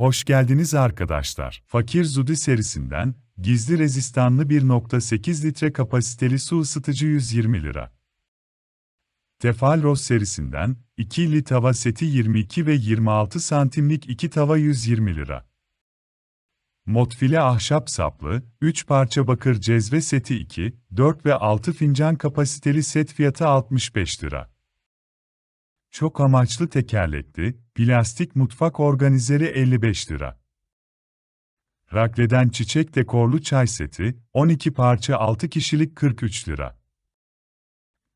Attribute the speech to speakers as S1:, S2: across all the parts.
S1: Hoş geldiniz arkadaşlar. Fakir Zudi serisinden, gizli rezistanlı 1.8 litre kapasiteli su ısıtıcı 120 lira. Tefalros serisinden, ikili tava seti 22 ve 26 santimlik 2 tava 120 lira. Motfile ahşap saplı, 3 parça bakır cezve seti 2, 4 ve 6 fincan kapasiteli set fiyatı 65 lira. Çok amaçlı tekerlekli, plastik mutfak organizeri 55 lira. Rakleden çiçek dekorlu çay seti, 12 parça 6 kişilik 43 lira.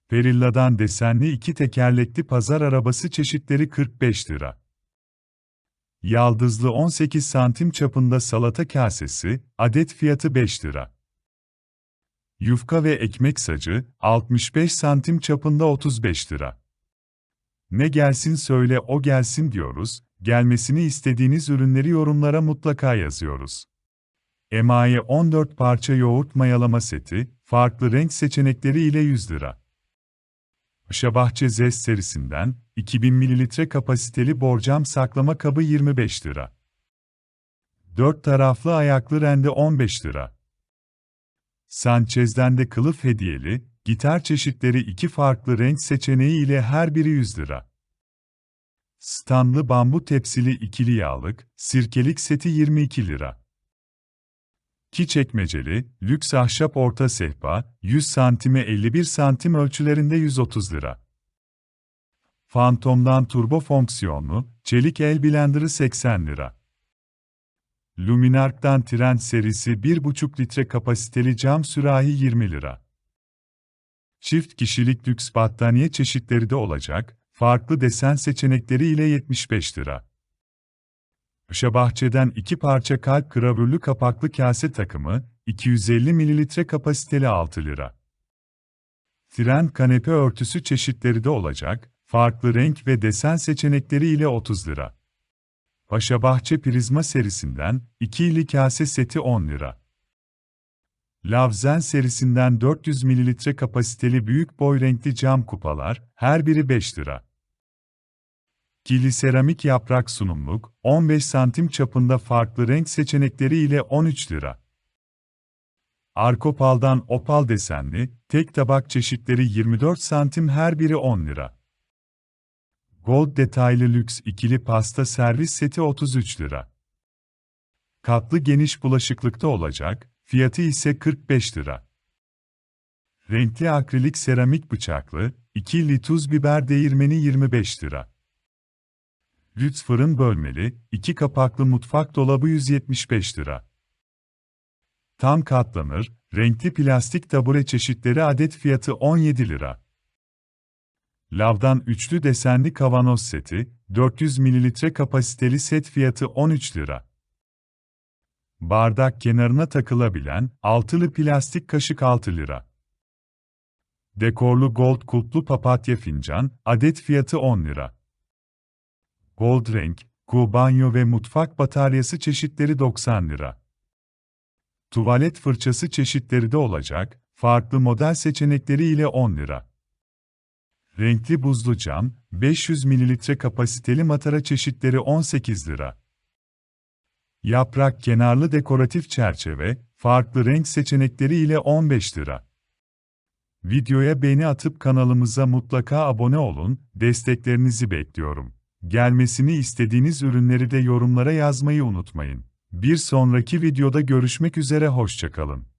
S1: Perilla'dan desenli iki tekerlekli pazar arabası çeşitleri 45 lira. Yaldızlı 18 santim çapında salata kasesi, adet fiyatı 5 lira. Yufka ve ekmek sacı, 65 santim çapında 35 lira. Ne gelsin söyle o gelsin diyoruz, gelmesini istediğiniz ürünleri yorumlara mutlaka yazıyoruz. Emaye 14 parça yoğurt mayalama seti, farklı renk seçenekleri ile 100 lira. Paşabahçe Zest serisinden, 2000 ml kapasiteli borcam saklama kabı 25 lira. 4 taraflı ayaklı rende 15 lira. Sanchez'den de kılıf hediyeli, gitar çeşitleri iki farklı renk seçeneği ile her biri 100 lira. Stanlı bambu tepsili ikili yağlık, sirkelik seti 22 lira. Ki çekmeceli, lüks ahşap orta sehpa, 100 santime 51 santim ölçülerinde 130 lira. Phantom'dan turbo fonksiyonlu, çelik el blenderı 80 lira. Luminark'tan Trend serisi 1,5 litre kapasiteli cam sürahi 20 lira. Çift kişilik lüks battaniye çeşitleri de olacak, farklı desen seçenekleri ile 75 lira. Paşabahçe'den iki parça kalp gravürlü kapaklı kase takımı, 250 ml kapasiteli 6 lira. Tren kanepe örtüsü çeşitleri de olacak, farklı renk ve desen seçenekleri ile 30 lira. Paşabahçe Prizma serisinden, ikili kase seti 10 lira. Lavzen serisinden 400 ml kapasiteli büyük boy renkli cam kupalar, her biri 5 lira. Kili seramik yaprak sunumluk, 15 santim çapında farklı renk seçenekleri ile 13 lira. Arkopal'dan opal desenli, tek tabak çeşitleri 24 santim her biri 10 lira. Gold detaylı lüks ikili pasta servis seti 33 lira. Katlı geniş bulaşıklıkta olacak, fiyatı ise 45 lira. Renkli akrilik seramik bıçaklı, ikili tuz biber değirmeni 25 lira. Lüks fırın bölmeli, iki kapaklı mutfak dolabı 175 lira. Tam katlanır, renkli plastik tabure çeşitleri adet fiyatı 17 lira. Lavdan üçlü desenli kavanoz seti, 400 ml kapasiteli set fiyatı 13 lira. Bardak kenarına takılabilen, altılı plastik kaşık 6 lira. Dekorlu gold kulplu papatya fincan, adet fiyatı 10 lira. Gold renk, ku banyo ve mutfak bataryası çeşitleri 90 lira. Tuvalet fırçası çeşitleri de olacak, farklı model seçenekleri ile 10 lira. Renkli buzlu cam, 500 ml kapasiteli matara çeşitleri 18 lira. Yaprak kenarlı dekoratif çerçeve, farklı renk seçenekleri ile 15 lira. Videoya beğeni atıp kanalımıza mutlaka abone olun, desteklerinizi bekliyorum. Gelmesini istediğiniz ürünleri de yorumlara yazmayı unutmayın. Bir sonraki videoda görüşmek üzere hoşçakalın.